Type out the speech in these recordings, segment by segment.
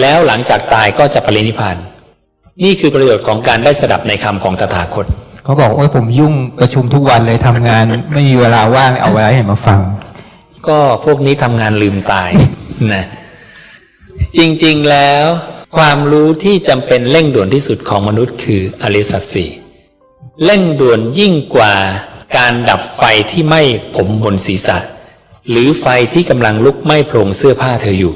แล้วหลังจากตายก็จะปรินิพพาน นี่คือประโยชน์ของการได้สดับในคำของตถาคต เขาบอกว่าผมยุ่งประชุมทุกวันเลยทำงาน ไม่มีเวลาว่างเอาเวลาให้มาฟัง ก็พวกนี้ทำงานลืมตายนะจริงๆแล้วความรู้ที่จำเป็นเร่งด่วนที่สุดของมนุษย์คืออริยสัจสี่เร่งด่วนยิ่งกว่าการดับไฟที่ไหม้ผมบนศีรษะ หรือไฟที่กำลังลุกไหม้โพรงเสื้อผ้าเธออยู่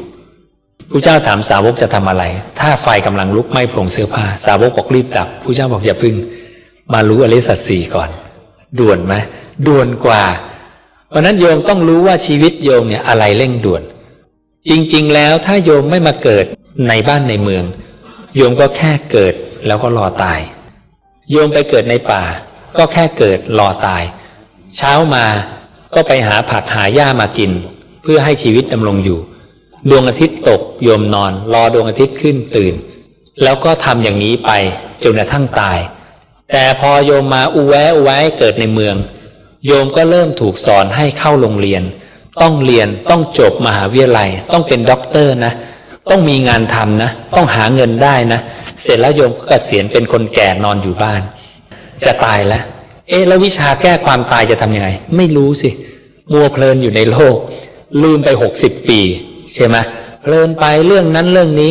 ผู้เจ้าถามสาวกจะทำอะไร ถ้าไฟกำลังลุกไหม้โพรงเสื้อผ้า สาวกบอกรีบดับผู้เจ้าบอกอย่าพึ่ง มารู้อริสัจสี่ก่อน ด่วนไหมด่วนกว่า เพราะฉะนั้นโยมต้องรู้ว่าชีวิตโยมเนี่ยอะไรเร่งด่วน จริง ๆ แล้วถ้าโยมไม่มาเกิดในบ้านในเมือง โยมก็แค่เกิดแล้วก็รอตาย โยมไปเกิดในป่า ก็แค่เกิดรอตาย เช้ามาก็ไปหาผักหาหญ้ามากิน เพื่อให้ชีวิตดำรงอยู่ ดวงอาทิตย์ตกโยมนอน รอดวงอาทิตย์ขึ้นตื่น แล้วก็ทำอย่างนี้ไปจนกระทั่งตาย แต่พอโยมมาอุแวะอุแวเกิดในเมือง โยมก็เริ่มถูกสอนให้เข้าโรงเรียน ต้องเรียนต้องจบมหาวิทยาลัย ต้องเป็นด็อกเตอร์นะ ต้องมีงานทำนะ ต้องหาเงินได้นะ เสร็จแล้วโยมก็เกษียณเป็นคนแก่นอนอยู่บ้าน จะตายแล้ว เอ๊ะแล้ววิชาแก้ความตายจะทำยังไง ไม่รู้สิ มัวเพลินอยู่ในโลก ลืมไปหกสิบปี ใช่ไหมเพลินไปเรื่องนั้นเรื่องนี้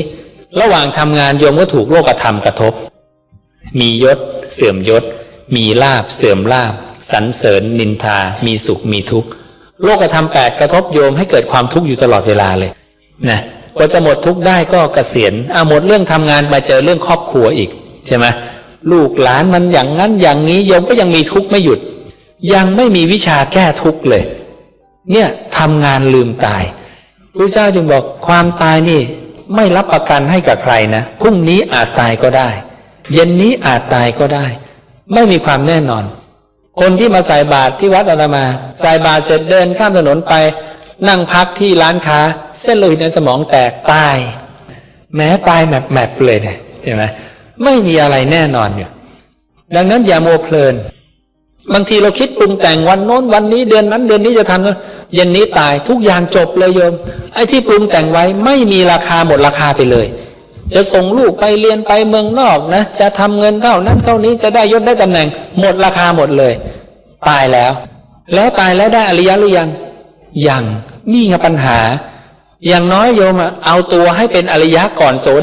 ระหว่างทำงานโยมก็ถูกโลกธรรมกระทบ มียศ เสื่อมยศ มีลาบเสื่อมลาบสรรเสริญนินทา มีสุขมีทุกข์โลกธรรมแปดกระทบโยมให้เกิดความทุกข์อยู่ตลอดเวลาเลยนะกว่าจะหมดทุกข์ได้ก็เกษียณอะหมดเรื่องทำงานมาเจอเรื่องครอบครัวอีกใช่ไหมลูกหลานมันอย่างนั้นอย่างนี้โยมก็ยังมีทุกข์ไม่หยุด ยังไม่มีวิชาแก้ทุกข์เลย เนี่ยทำงานลืมตาย พระเจ้าจึงบอกความตายนี่ไม่รับประกันให้กับใครนะพรุ่งนี้อาจตายก็ได้ เย็นนี้อาจตายก็ได้ ไม่มีความแน่นอน คนที่มาใส่บาตรที่วัดอาตมาใส่บาตรเสร็จเดินข้ามถนนไป นั่งพักที่ร้านค้า เส้นโลหิตในสมองแตกตาย แม้ตายแมบแมบเลยเนี่ยเห็นไหมไม่มีอะไรแน่นอนอยู่ดังนั้นอย่าโมวเพลิน บางทีเราคิดปรุงแต่งวันโน้นวันนี้เดือนนั้นเดือนนี้จะทำนั้นเย็นนี้ตายทุกอย่างจบเลยโยม ไอ้ที่ปรุงแต่งไว้ไม่มีราคาหมดราคาไปเลย จะส่งลูกไปเรียนไปเมืองนอกนะ จะทำเงินเท่านั้นเท่านี้จะได้ยศได้ตำแหน่ง หมดราคาหมดเลย ตายแล้ว แล้วตายแล้วได้อริยะหรือยังยังนี่ไงปัญหา อย่างน้อยโยมอะเอาตัวให้เป็นอริยะก่อนโสดา